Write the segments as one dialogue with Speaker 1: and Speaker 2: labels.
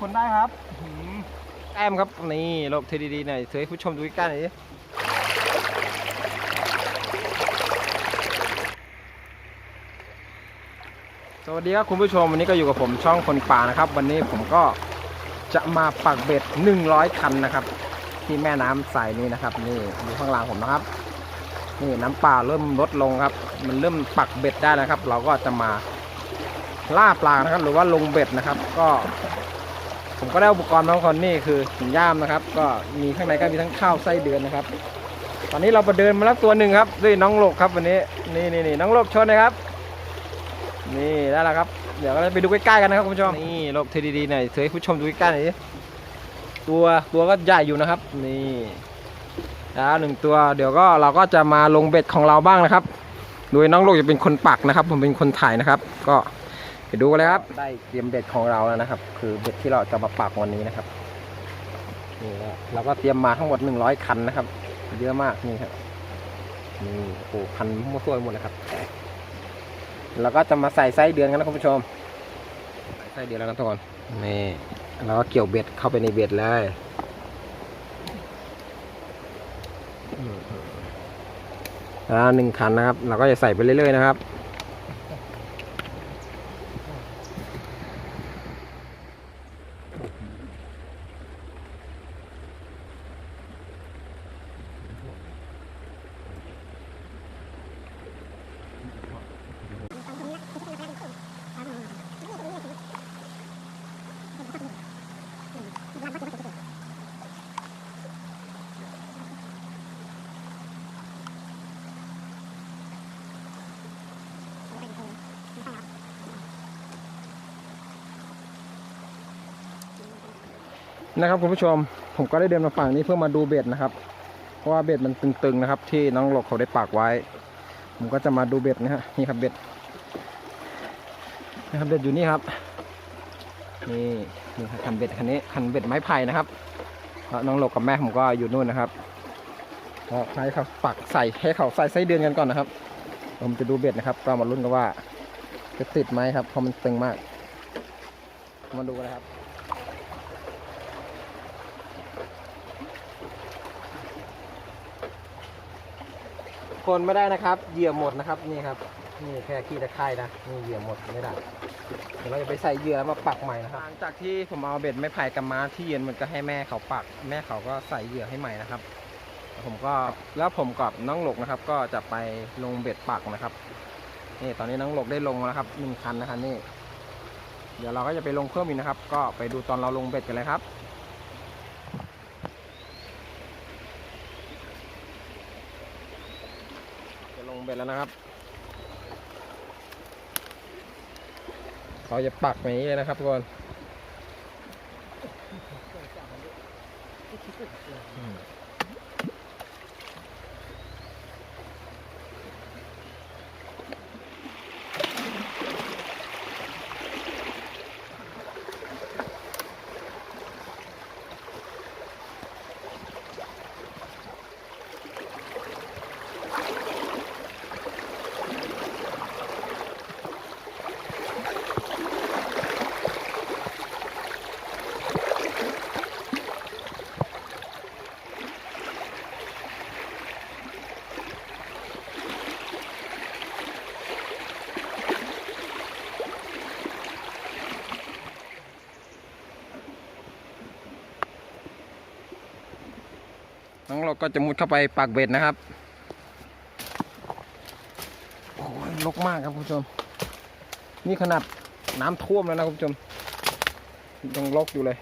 Speaker 1: คนได้ครับอื้อหือแต้มครับนี่หลบเทดีๆหน่อยเสือให้ผู้ชมดูใกล้ๆหน่อยดิสวัสดีครับคุณผู้ชมวันนี้ก็อยู่กับผมช่องคนป่านะครับ วันนี้ผมก็จะมาปักเบ็ด 100 คันนะครับ ที่แม่น้ำสายนี้นะครับ นี่ดูข้างล่างผมนะครับ นี่น้ำป่าเริ่มลดลงครับ มันเริ่มปักเบ็ดได้นะครับ เราก็จะมาล่าปลานะครับ หรือว่าลงเบ็ดนะครับ ก็ ผมก็ได้อุปกรณ์มาคนนี่คือหินย่ามนะครับ ก็มีข้างในก็มีทั้งข้าวไส้เดือนนะครับ ตอนนี้เราไปเดินมาแล้วตัวหนึ่งครับด้วยน้องโลกครับวันนี้นี่นี่นี่น้องโลกชนนะครับ นี่ได้แล้วครับ เดี๋ยวเราไปดูใกล้ๆกันนะครับคุณผู้ชมนี่โลกเทดีๆหน่อยเสือให้ผู้ชมดูใกล้ๆหน่อยดิตัวตัวก็ใหญ่อยู่นะครับ นี่แล้วหนึ่งตัวเดี๋ยวก็เราก็จะมาลงเบ็ดของเราบ้างนะครับ โดยน้องโลกจะเป็นคนปักนะครับ ผมเป็นคนถ่ายนะครับ ก็ ไปดูกันเลยครับ ได้เตรียมเบ็ดของเราแล้วนะครับ คือเบ็ดที่เราจะมาปักวันนี้นะครับนี่นะเราก็เตรียมมาทั้งหมด100คันนะครับ เยอะมากนี่ครับนี่โอ้โหคันมั่วซั่วหมดเลยครับแล้วก็จะมาใส่ไส้เดือนกันนะคุณผู้ชมใส่ไส้เดือนแล้วนะทุกคนนี่แล้วก็เกี่ยวเบ็ดเข้าไปในเบ็ดเลยอืมแล้วหนึ่งคันนะครับ เราก็จะใส่ไปเรื่อยๆนะครับ นะครับคุณผู้ชมผมก็ได้เดินมาฝั่งนี้เพื่อมาดูเบ็ดนะครับ เพราะว่าเบ็ดมันตึงๆนะครับ ที่น้องหลกเขาได้ปากไว้ ผมก็จะมาดูเบ็ดนะฮะนี่ครับเบ็ดนะครับเบ็ดอยู่นี่ครับนี่นี่คันเบ็ดคันนี้คันเบ็ดไม้ไผ่นะครับแล้วน้องหลกกับแม่ผมก็อยู่นู่นนะครับก็ให้เขาปักใส่ให้เขาใส่ไส้เดือนกันก่อนนะครับ ผมจะดูเบ็ดนะครับก็มาลุ้นกันว่าจะติดไหมครับเพราะมันตึงมาก มาดูกันนะครับ คนไม่ได้นะครับ เหยื่อหมดนะครับนี่ครับนี่แค่ขี้ตะไคร่นะนี่เหยื่อหมดไม่ได้เดี๋ยวเราจะไปใส่เหยื่อแล้วมาปักใหม่นะครับหลังจากที่ผมเอาเบ็ดไม้ไผ่กับม้าที่เย็นมันก็ให้แม่เขาปัก แม่เขาก็ใส่เหยื่อให้ใหม่นะครับ ผมก็แล้วผมกับน้องหลกนะครับ ก็จะไปลงเบ็ดปักนะครับนี่ตอนนี้น้องหลกได้ลงแล้วครับหนึ่งคันนะครับนี่ เดี๋ยวเราก็จะไปลงเพิ่มอีกนะครับ ก็ไปดูตอนเราลงเบ็ดกันเลยครับ จะลง เบ็ดแล้วนะครับเขาจะปักอย่างนี้เลยนะครับทุกคนอืม ของเราก็จะมุดเข้าไปปักเบ็ดนะครับโอ้ยลกมากครับคุณผู้ชม นี่ขนาดน้ำท่วมแล้วนะคุณผู้ชมยังลกอยู่เลย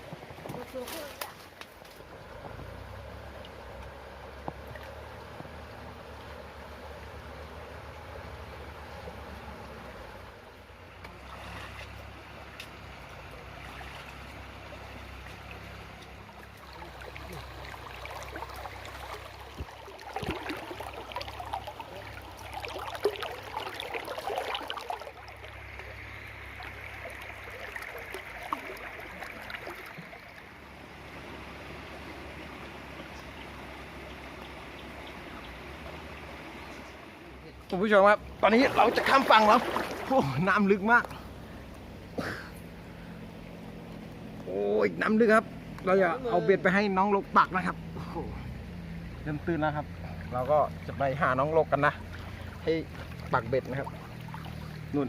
Speaker 1: คุณผู้ชมครับ ตอนนี้เราจะข้ามฝั่งแล้วโอ้น้ำลึกมาก โอ้ยน้ำลึกครับ เราจะเอาเบ็ดไปให้น้องโลกปักนะครับเริ่มตื่นแล้วครับ เราก็จะไปหาน้องโลกกันนะ ให้ปักเบ็ดนะครับนู่น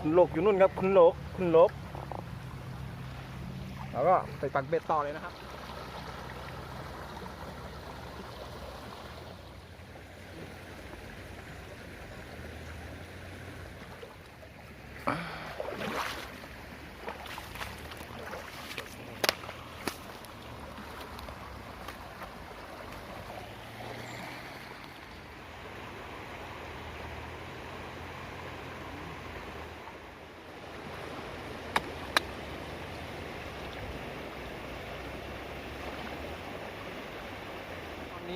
Speaker 1: คุณโลกอยู่นู่นครับ คุณโลกคุณโลกเราก็ไปปักเบ็ดต่อเลยนะครับ นน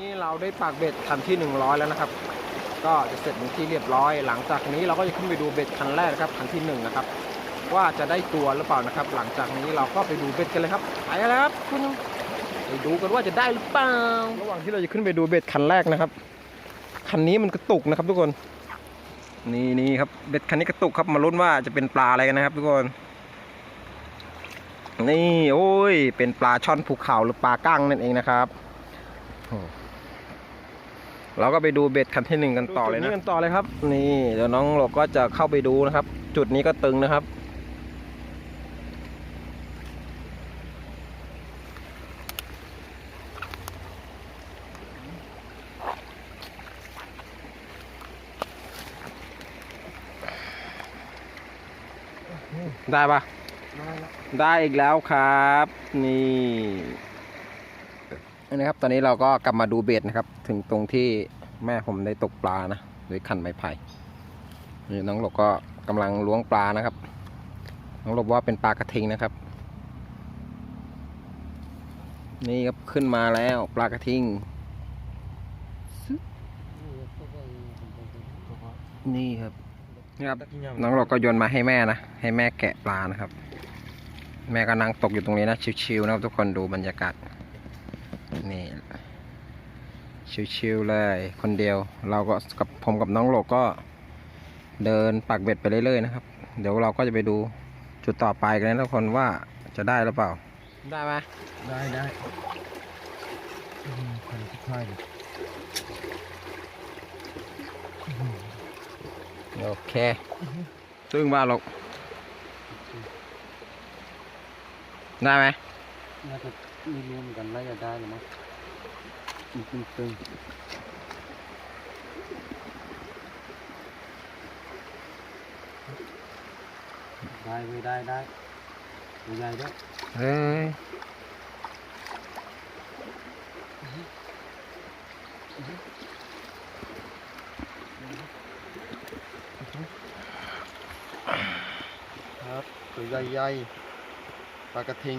Speaker 1: ี้เราได้ปากเบ็ดคันที่ 100 แล้วนะครับ ก็จะเสร็จเป็นที่เรียบร้อย หลังจากนี้เราก็จะขึ้นไปดูเบ็ดคันแรกนะครับคันที่1นะครับว่าจะได้ตัวหรือเปล่านะครับ หลังจากนี้เราก็ไปดูเบ็ดกันเลยครับไปแล้วครับคุณไปดูกันว่าจะได้หรือเปล่า ระหว่างที่เราจะขึ้นไปดูเบ็ดคันแรกนะครับคันนี้มันกระตุกนะครับทุกคนนี่นี่ครับเบ็ดคันนี้กระตุกครับมาลุ้นว่าจะเป็นปลาอะไรกันนะครับ ทุกคนนี่โอ้ยเป็นปลาช่อนภูเขาหรือปลาก้างนั่นเองนะครับ เราก็ไปดูเบ็ดคันที่หนึ่งกันต่อเลยนะกันต่อเลยครับ นี่เดี๋ยวน้องเราก็จะเข้าไปดูนะครับ จุดนี้ก็ตึงนะครับ ได้ปะได้อีกแล้วครับ นี่ นี่นะครับ ตอนนี้เราก็กลับมาดูเบ็ดนะครับ ถึงตรงที่แม่ผมได้ตกปลานะด้วยคันไม้ไผ่นี่น้องหลบก็กำลังล้วงปลานะครับ น้องหลบว่าเป็นปลากระทิงนะครับ นี่ครับขึ้นมาแล้วปลากระทิง นี่ครับนี่ครับน้องเราก็โยนมาให้แม่นะ ให้แม่แกะปลานะครับ แม่ก็นั่งตกอยู่ตรงนี้นะชิวๆนะครับทุกคนดูบรรยากาศ นี่ชิวๆเลยคนเดียว เราก็กับผมกับน้องโลกก็เดินปักเบ็ดไปเรื่อยๆนะครับ เดี๋ยวเราก็จะไปดูจุดต่อไปกันนะทุกคนว่าจะได้หรือเปล่า ได้ไหม
Speaker 2: ได้ได้คันที่ค่ายเลย
Speaker 1: โอเค ซึ่งว่าเราได้ไหม
Speaker 2: น่าจะ ไม่รู้เหมือนกันน่าจะได้หรือมั้งมันตึงตึงได้ไม่ได้ได้ตัวใหญ่ด้วย
Speaker 1: เอ้ย
Speaker 2: ครับตัวใหญ่ๆปลากระทิง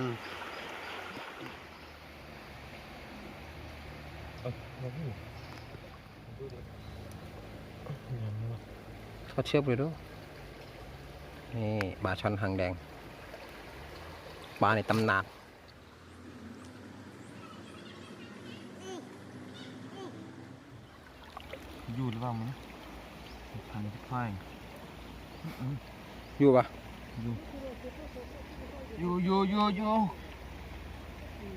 Speaker 1: ทอดเชือกไปดูนี่ปลาช่อนหางแดงปลาในตำนาน
Speaker 2: อยู่หรือเปล่ามั้งคันที่ค่าย
Speaker 1: อยู่ปะ
Speaker 2: อยู่อยู่อยู่อยู่อยู่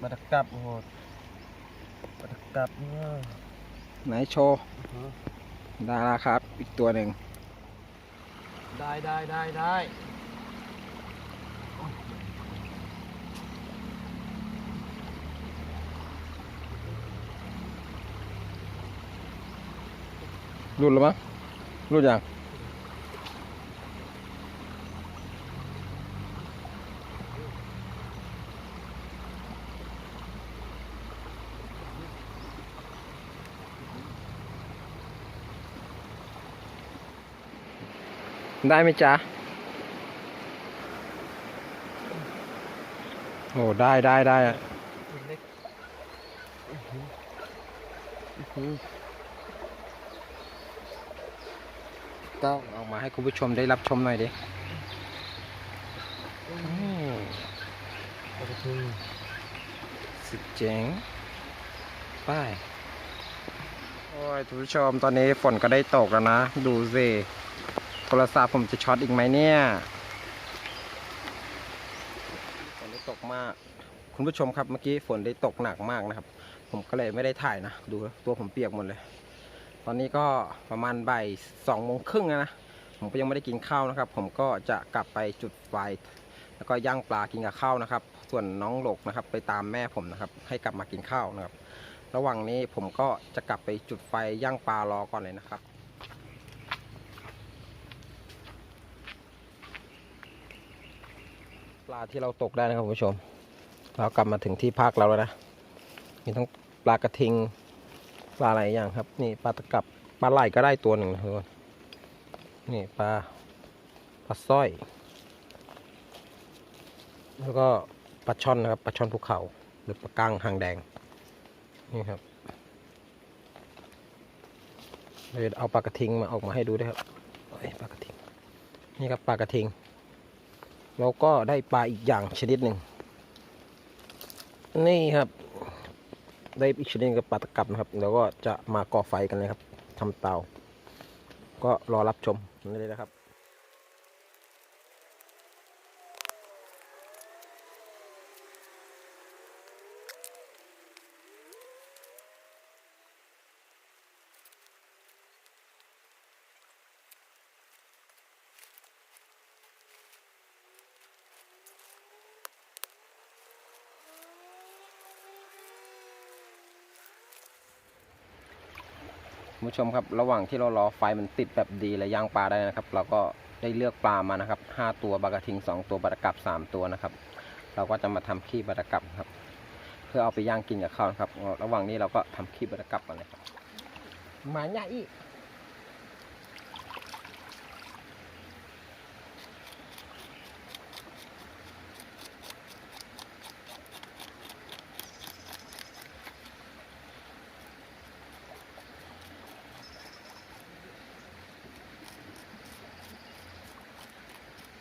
Speaker 2: มาตะกับโอ้โห กับเนี่ย
Speaker 1: ไหนโชว์ได้แล้วครับ อีกตัวหนึ่ง
Speaker 2: ได้ได้ได้ได้
Speaker 1: รุดแล้วมั้งรุดยัง ได้ไหมจ๊ะ โอ้ ได้ได้ได้อะ
Speaker 2: เล็ก
Speaker 1: ก็ออกมาให้คุณผู้ชมได้รับชมหน่อยดิ
Speaker 2: ปลากระทิง
Speaker 1: สุดเจ๋งไป้ายโอ้ยคุณผู้ชมตอนนี้ฝนก็ได้ตกแล้วนะ ดูสิ โทรศัพท์ผมจะช็อตอีกไหมเนี่ยฝนได้ตกมาก คุณผู้ชมครับเมื่อกี้ฝนได้ตกหนักมากนะครับ ผมก็เลยไม่ได้ถ่ายนะ ดูตัวผมเปียกหมดเลย ตอนนี้ก็ประมาณบ่ายสองโมงครึ่งนะ ผมก็ยังไม่ได้กินข้าวนะครับ ผมก็จะกลับไปจุดไฟแล้วก็ย่างปลากินกับข้าวนะครับ ส่วนน้องหลกนะครับ ไปตามแม่ผมนะครับ ให้กลับมากินข้าวนะครับ ระหว่างนี้ผมก็จะกลับไปจุดไฟย่างปลารอก่อนเลยนะครับ ลาที่เราตกได้นะครับคุณผู้ชม เรากลับมาถึงที่พักเราแล้วนะ มีทั้งปลากระทิง ปลาอะไรอย่างครับ นี่ปลาตะกับปลาไหลก็ได้ตัวหนึ่งนะทุกคนนี่ปลาปลาสร้อย แล้วก็ปลาช่อนนะครับปลาช่อนภูเขาหรือปลาก้งหางแดง นี่ครับเราจะเอาปลากระทิงมาออกมาให้ดูด้วยครับปลากระทิง นี่ครับปลากระทิง เราก็ได้ปลาอีกอย่างชนิดหนึ่งนี่ครับ ได้อีกชนิดกับปลาตะกับนะครับแล้วก็จะมาก่อไฟกันเลยครับทำเตา ก็รอรับชมนี่เลยนะครับ คุณผู้ชมครับ ระหว่างที่เรารอไฟมันติดแบบดีและย่างปลาได้นะครับ เราก็ได้เลือกปลามานะครับห้าตัวบากระทิงสองตัวบาตรกับสามตัวนะครับ เราก็จะมาทำขี้บาตรกับครับ เพื่อเอาไปย่างกินกับข้าวนะครับ ระหว่างนี้เราก็ทำขี้บาตรกับกันเลยครับมาใหญ่อีก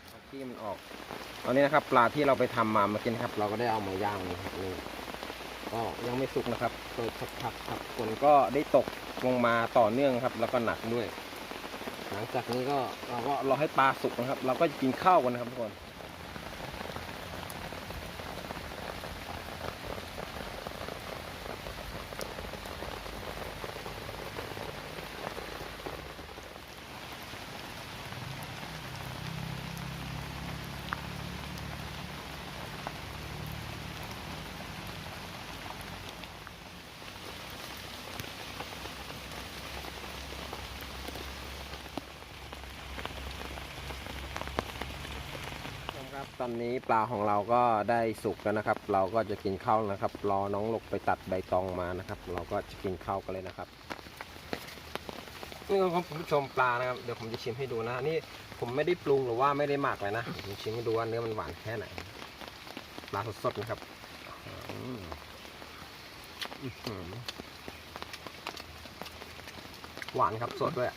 Speaker 1: เอาขี้มันออกต อนนี้นะครับปลาที่เราไปทำมาเมื่อกี้นะครับ เราก็ได้เอามาย่างนี่ครับนี่ก็ยังไม่สุกนะครับเปิดสักพักครับฝนก็ได้ตกลงมาต่อเนื่องครับ แล้วก็หนักด้วย หลังจากนี้ก็เราก็รอให้ปลาสุกนะครับ เราก็จะกินข้าวกันนะครับทุกคน ครับ ตอนนี้ปลาของเราก็ได้สุกแล้วนะครับ เราก็จะกินข้าวนะครับ รอน้องลกไปตัดใบตองมานะครับ เราก็จะกินข้าวกันเลยนะครับ นี่ครับคุณผู้ชมปลานะครับ เดี๋ยวผมจะชิมให้ดูนะ นี่ผมไม่ได้ปรุงหรือว่าไม่ได้หมักเลยนะ ผมชิมให้ดูว่าเนื้อมันหวานแค่ไหน ปลาสดๆนะครับอืมอื้อหือหวานครับสดด้วย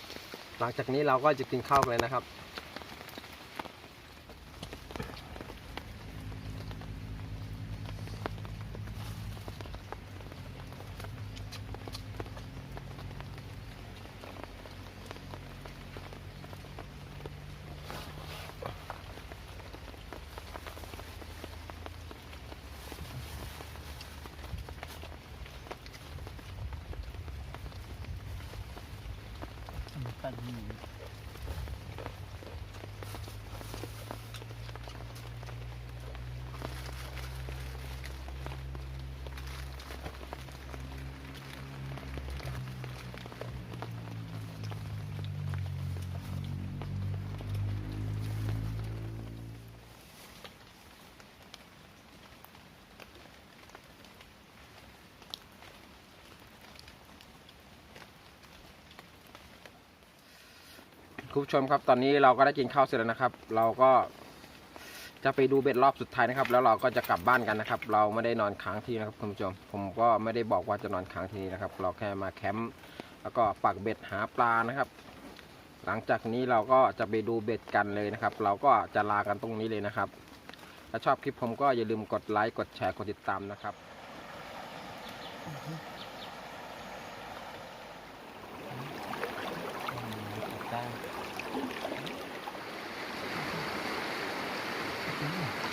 Speaker 1: หลังจากนี้เราก็จะกินข้าวกันเลยนะครับ
Speaker 2: ตั
Speaker 1: คุณผู้ชมครับตอนนี้เราก็ได้กินข้าวเสร็จแล้วนะครับ เราก็จะไปดูเบ็ดรอบสุดท้ายนะครับ แล้วเราก็จะกลับบ้านกันนะครับ เราไม่ได้นอนค้างที่นะครับคุณผู้ชม ผมก็ไม่ได้บอกว่าจะนอนค้างที่นะครับ เราแค่มาแคมป์แล้วก็ปักเบ็ดหาปลานะครับ หลังจากนี้เราก็จะไปดูเบ็ดกันเลยนะครับ เราก็จะลากันตรงนี้เลยนะครับ ถ้าชอบคลิปผมก็อย่าลืมกดไลค์กดแชร์กดติดตามนะครับได้ Yeah.